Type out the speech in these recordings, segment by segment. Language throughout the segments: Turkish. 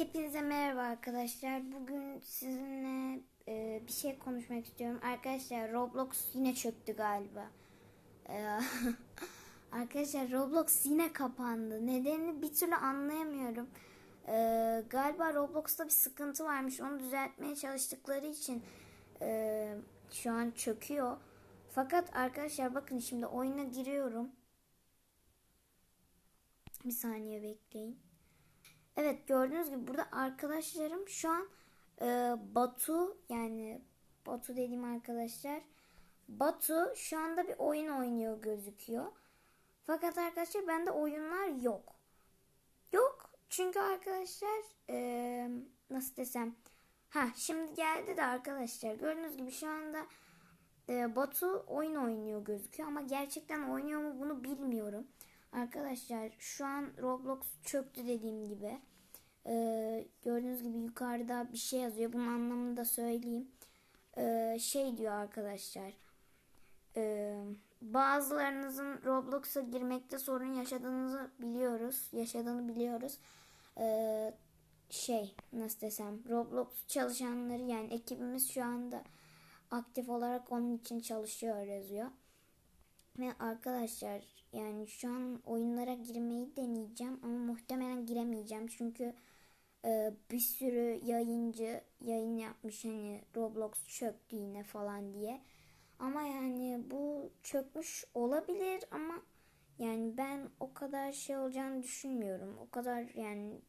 Hepinize merhaba arkadaşlar. Bugün sizinle e, bir şey konuşmak istiyorum. Arkadaşlar Roblox yine çöktü galiba. E, arkadaşlar Roblox yine kapandı. Nedenini bir türlü anlayamıyorum. E, galiba Roblox'ta bir sıkıntı varmış. Onu düzeltmeye çalıştıkları için e, şu an çöküyor. Fakat arkadaşlar bakın şimdi oyuna giriyorum. Bir saniye bekleyin. Evet gördüğünüz gibi burada arkadaşlarım şu an e, Batu yani Batu dediğim arkadaşlar Batu şu anda bir oyun oynuyor gözüküyor. Fakat arkadaşlar bende oyunlar yok. Yok çünkü arkadaşlar e, nasıl desem ha şimdi geldi de arkadaşlar gördüğünüz gibi şu anda e, Batu oyun oynuyor gözüküyor ama gerçekten oynuyor mu bunu bilmiyorum. Arkadaşlar şu an Roblox çöktü dediğim gibi. Ee, gördüğünüz gibi yukarıda bir şey yazıyor. Bunun anlamını da söyleyeyim. Ee, şey diyor arkadaşlar. Ee, bazılarınızın Roblox'a girmekte sorun yaşadığınızı biliyoruz. Yaşadığını biliyoruz. Ee, şey nasıl desem Roblox çalışanları yani ekibimiz şu anda aktif olarak onun için çalışıyor yazıyor. Ve arkadaşlar yani şu an oyunlara girmeyi deneyeceğim ama muhtemelen giremeyeceğim çünkü e, bir sürü yayıncı yayın yapmış hani Roblox çöktü yine falan diye. Ama yani bu çökmüş olabilir ama yani ben o kadar şey olacağını düşünmüyorum. O kadar yani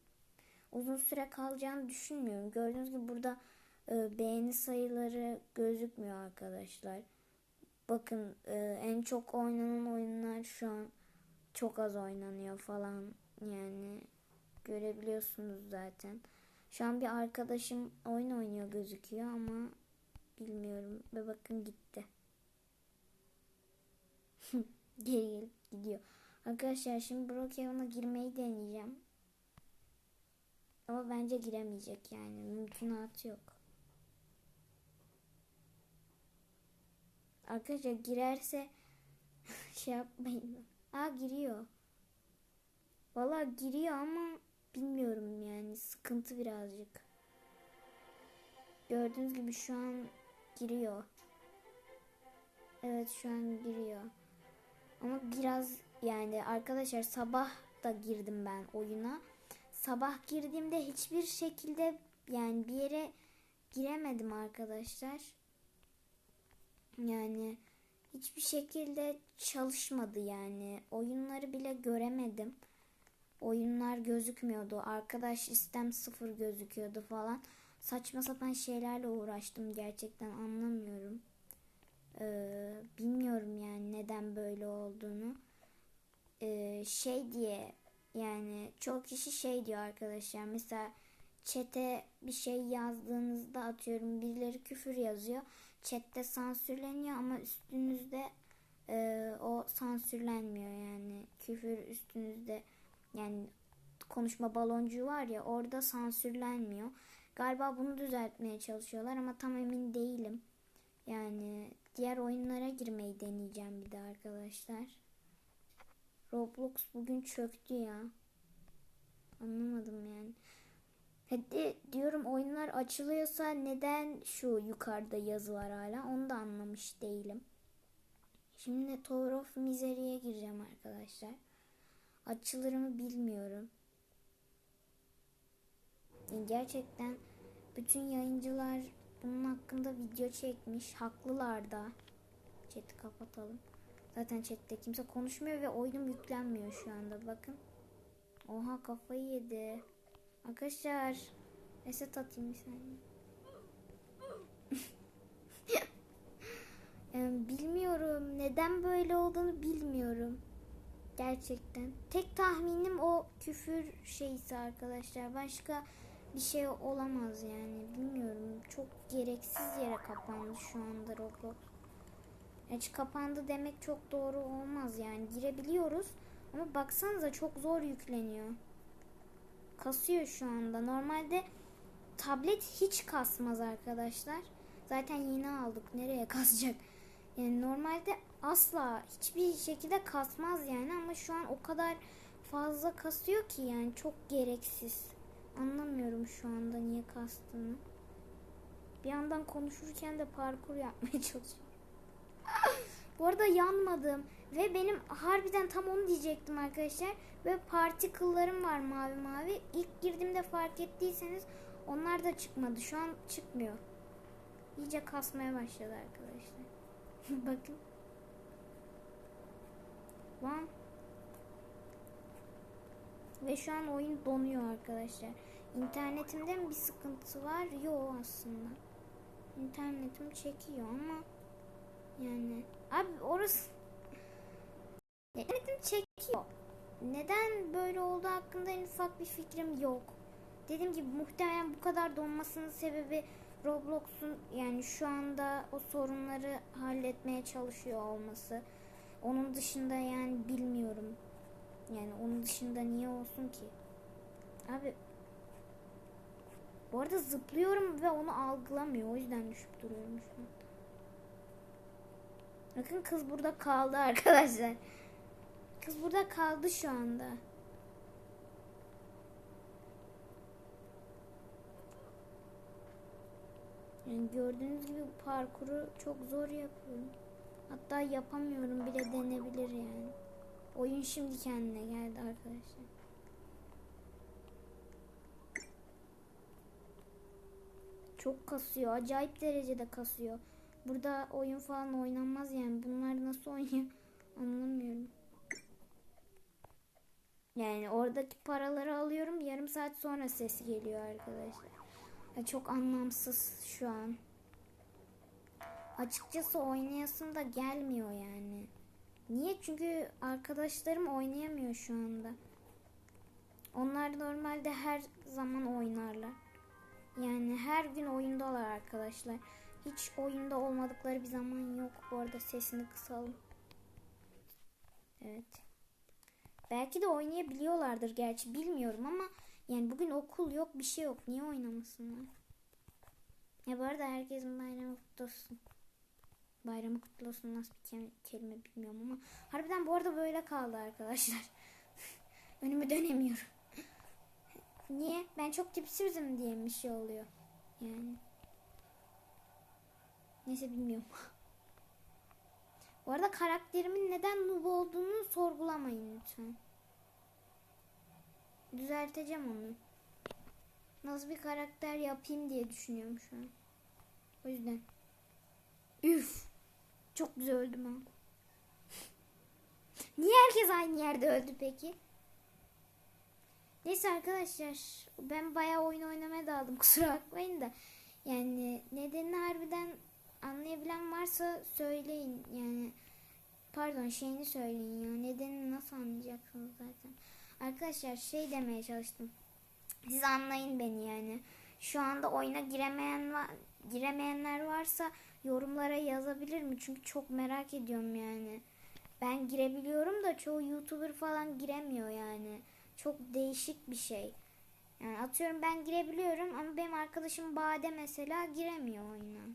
uzun süre kalacağını düşünmüyorum. Gördüğünüz gibi burada e, beğeni sayıları gözükmüyor arkadaşlar. Bakın e, en çok oynanan oyunlar şu an çok az oynanıyor falan yani görebiliyorsunuz zaten. Şu an bir arkadaşım oyun oynuyor gözüküyor ama bilmiyorum ve bakın gitti. Geri gidiyor. Arkadaşlar şimdi Brookhaven'a girmeyi deneyeceğim. Ama bence giremeyecek yani. Mümkünatı yok. Arkadaşlar girerse şey yapmayın. Aa giriyor. Valla giriyor ama bilmiyorum yani sıkıntı birazcık. Gördüğünüz gibi şu an giriyor. Evet şu an giriyor. Ama biraz yani arkadaşlar sabah da girdim ben oyuna. Sabah girdiğimde hiçbir şekilde yani bir yere giremedim arkadaşlar. Yani hiçbir şekilde çalışmadı yani. Oyunları bile göremedim. Oyunlar gözükmüyordu. Arkadaş istem sıfır gözüküyordu falan. Saçma sapan şeylerle uğraştım gerçekten anlamıyorum. Ee, bilmiyorum yani neden böyle olduğunu. Ee, şey diye yani çok kişi şey diyor arkadaşlar. Mesela çete bir şey yazdığınızda atıyorum birileri küfür yazıyor. Chatte sansürleniyor ama üstünüzde e, o sansürlenmiyor yani. Küfür üstünüzde yani konuşma baloncuğu var ya orada sansürlenmiyor. Galiba bunu düzeltmeye çalışıyorlar ama tam emin değilim. Yani diğer oyunlara girmeyi deneyeceğim bir de arkadaşlar. Roblox bugün çöktü ya. Anlamadım yani. Hadi diyorum oyunlar açılıyorsa neden şu yukarıda yazı var hala onu da anlamış değilim. Şimdi Tower of Misery'e gireceğim arkadaşlar. Açılır mı bilmiyorum. Gerçekten bütün yayıncılar bunun hakkında video çekmiş. Haklılar da. Chat'i kapatalım. Zaten chatte kimse konuşmuyor ve oyunum yüklenmiyor şu anda. Bakın. Oha kafayı yedi. Arkadaşlar reset atayım yani bilmiyorum neden böyle olduğunu bilmiyorum. Gerçekten. Tek tahminim o küfür şeysi arkadaşlar. Başka bir şey olamaz yani. Bilmiyorum. Çok gereksiz yere kapandı şu anda Roblox. Hiç kapandı demek çok doğru olmaz yani. Girebiliyoruz ama baksanıza çok zor yükleniyor kasıyor şu anda. Normalde tablet hiç kasmaz arkadaşlar. Zaten yeni aldık. Nereye kasacak? Yani normalde asla hiçbir şekilde kasmaz yani ama şu an o kadar fazla kasıyor ki yani çok gereksiz. Anlamıyorum şu anda niye kastığını. Bir yandan konuşurken de parkur yapmaya çalışıyorum. Bu arada yanmadım ve benim harbiden tam onu diyecektim arkadaşlar. Ve particle'larım var mavi mavi. İlk girdiğimde fark ettiyseniz onlar da çıkmadı. Şu an çıkmıyor. İyice kasmaya başladı arkadaşlar. Bakın. Lan. Ve şu an oyun donuyor arkadaşlar. İnternetimde mi bir sıkıntı var? Yok aslında. İnternetim çekiyor ama yani abi orası internetim çekiyor. Neden böyle olduğu hakkında en ufak bir fikrim yok. Dediğim gibi muhtemelen bu kadar donmasının sebebi Roblox'un yani şu anda o sorunları halletmeye çalışıyor olması. Onun dışında yani bilmiyorum. Yani onun dışında niye olsun ki? Abi bu arada zıplıyorum ve onu algılamıyor. O yüzden düşüp duruyorum şu an. Bakın kız burada kaldı arkadaşlar. Kız burada kaldı şu anda. Yani gördüğünüz gibi parkuru çok zor yapıyorum. Hatta yapamıyorum bile denebilir yani. Oyun şimdi kendine geldi arkadaşlar. Çok kasıyor. Acayip derecede kasıyor. Burada oyun falan oynanmaz yani. Bunlar nasıl oynuyor anlamıyorum. Yani oradaki paraları alıyorum. Yarım saat sonra ses geliyor arkadaşlar. Ya çok anlamsız şu an. Açıkçası oynayasım da gelmiyor yani. Niye? Çünkü arkadaşlarım oynayamıyor şu anda. Onlar normalde her zaman oynarlar. Yani her gün oyundalar arkadaşlar. Hiç oyunda olmadıkları bir zaman yok. Bu arada sesini kısalım. Evet. Belki de oynayabiliyorlardır gerçi bilmiyorum ama yani bugün okul yok bir şey yok. Niye oynamasınlar? Ya bu arada herkesin bayramı kutlu olsun. Bayramı kutlu olsun nasıl bir ke- kelime bilmiyorum ama harbiden bu arada böyle kaldı arkadaşlar. Önümü dönemiyorum. Niye? Ben çok tipsizim diye bir şey oluyor. Yani. Neyse bilmiyorum. Bu arada karakterimin neden noob olduğunu sorgulamayın lütfen. Düzelteceğim onu. Nasıl bir karakter yapayım diye düşünüyorum şu an. O yüzden. Üf. Çok güzel öldüm ha. Niye herkes aynı yerde öldü peki? Neyse arkadaşlar ben bayağı oyun oynamaya daldım kusura bakmayın da. Yani nedenini harbiden anlayabilen varsa söyleyin yani pardon şeyini söyleyin ya nedenini nasıl anlayacaksınız zaten. Arkadaşlar şey demeye çalıştım. Siz anlayın beni yani. Şu anda oyuna giremeyen var, giremeyenler varsa yorumlara yazabilir mi? Çünkü çok merak ediyorum yani. Ben girebiliyorum da çoğu YouTuber falan giremiyor yani. Çok değişik bir şey. Yani atıyorum ben girebiliyorum ama benim arkadaşım Bade mesela giremiyor oyuna.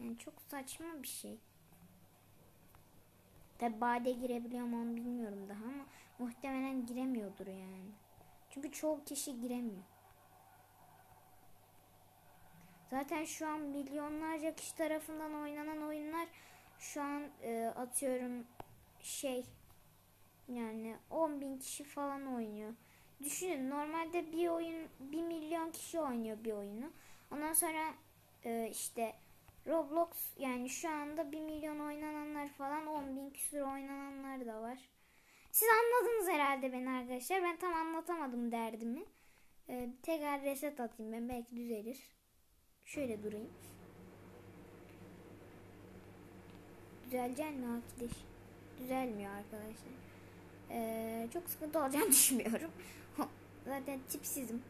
Yani çok saçma bir şey. Tabi Bade girebiliyor mu onu bilmiyorum daha ama muhtemelen giremiyordur yani. Çünkü çoğu kişi giremiyor. Zaten şu an milyonlarca kişi tarafından oynanan oyunlar şu an e, atıyorum şey yani 10 bin kişi falan oynuyor. Düşünün normalde bir oyun 1 milyon kişi oynuyor bir oyunu. Ondan sonra e, işte Roblox yani şu anda 1 milyon oynananlar falan 10 bin küsur oynananlar da var. Siz anladınız herhalde beni arkadaşlar. Ben tam anlatamadım derdimi. E, tekrar reset atayım ben belki düzelir. Şöyle durayım. Düzelecek mi arkadaş? Düzelmiyor arkadaşlar. Ee, çok sıkıntı olacağını düşünmüyorum. Zaten tipsizim.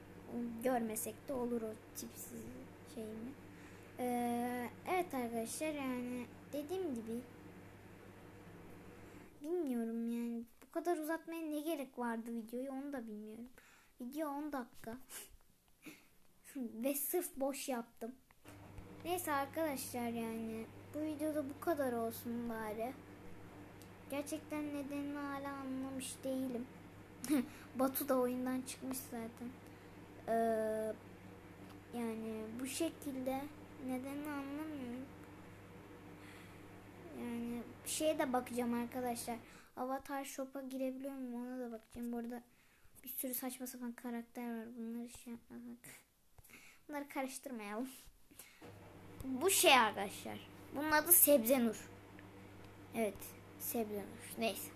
Görmesek de olur o tipsiz şeyimi. Ee, evet arkadaşlar yani dediğim gibi bilmiyorum yani bu kadar uzatmaya ne gerek vardı videoyu onu da bilmiyorum. Video 10 dakika. Ve sırf boş yaptım. Neyse arkadaşlar yani bu videoda bu kadar olsun bari. Gerçekten nedenini hala anlamış değilim. Batu da oyundan çıkmış zaten. Ee, yani bu şekilde nedenini anlamıyorum. Yani bir şeye de bakacağım arkadaşlar. Avatar Shop'a girebiliyor muyum ona da bakacağım. Burada bir sürü saçma sapan karakter var. Bunları şey yapmasak. Bunları karıştırmayalım. Bu şey arkadaşlar. Bunun adı Sebzenur. Evet. Sebzenur. Neyse.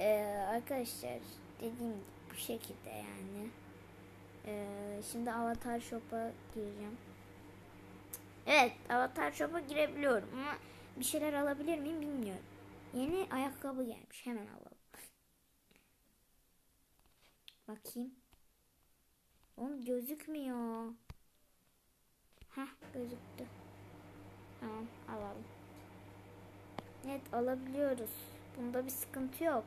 Ee, arkadaşlar dediğim gibi bu şekilde yani. Ee, şimdi Avatar Shop'a gireceğim. Evet Avatar Shop'a girebiliyorum ama bir şeyler alabilir miyim bilmiyorum. Yeni ayakkabı gelmiş hemen alalım. Bakayım. Oğlum gözükmüyor. Hah gözüktü. Tamam alalım. Evet alabiliyoruz. Bunda bir sıkıntı yok.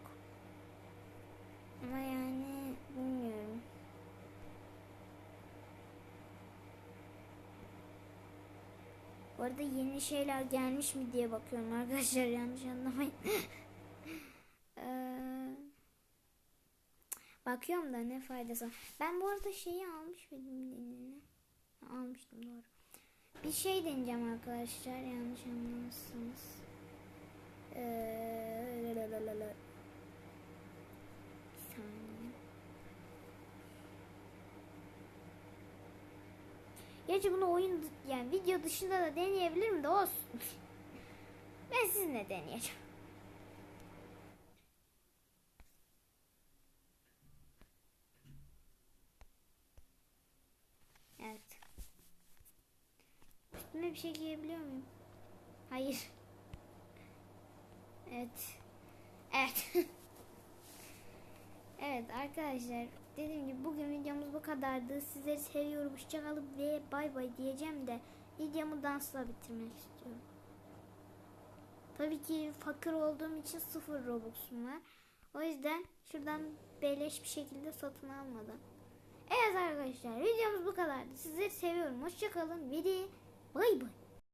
Ama yani bilmiyorum. Bu arada yeni şeyler gelmiş mi diye bakıyorum arkadaşlar yanlış anlamayın. Ee, bakıyorum da ne faydası. Ben bu arada şeyi almış mıydım deneyini? Almıştım doğru. Bir şey deneyeceğim arkadaşlar yanlış anlamazsınız. Ee, la la la la. Bir saniye. Gerçi bunu oyun yani video dışında da deneyebilirim de olsun. ben sizinle deneyeceğim. Evet. Üstüme bir şey giyebiliyor muyum? Hayır. Evet. Evet. evet arkadaşlar dediğim gibi bugün videomuz bu kadardı. Sizleri seviyorum. Hoşçakalın ve bay bay diyeceğim de videomu dansla bitirmek istiyorum. Tabii ki fakir olduğum için sıfır Robux'um var. O yüzden şuradan beleş bir şekilde satın almadım. Evet arkadaşlar videomuz bu kadardı. Sizleri seviyorum. Hoşçakalın ve de bay bay.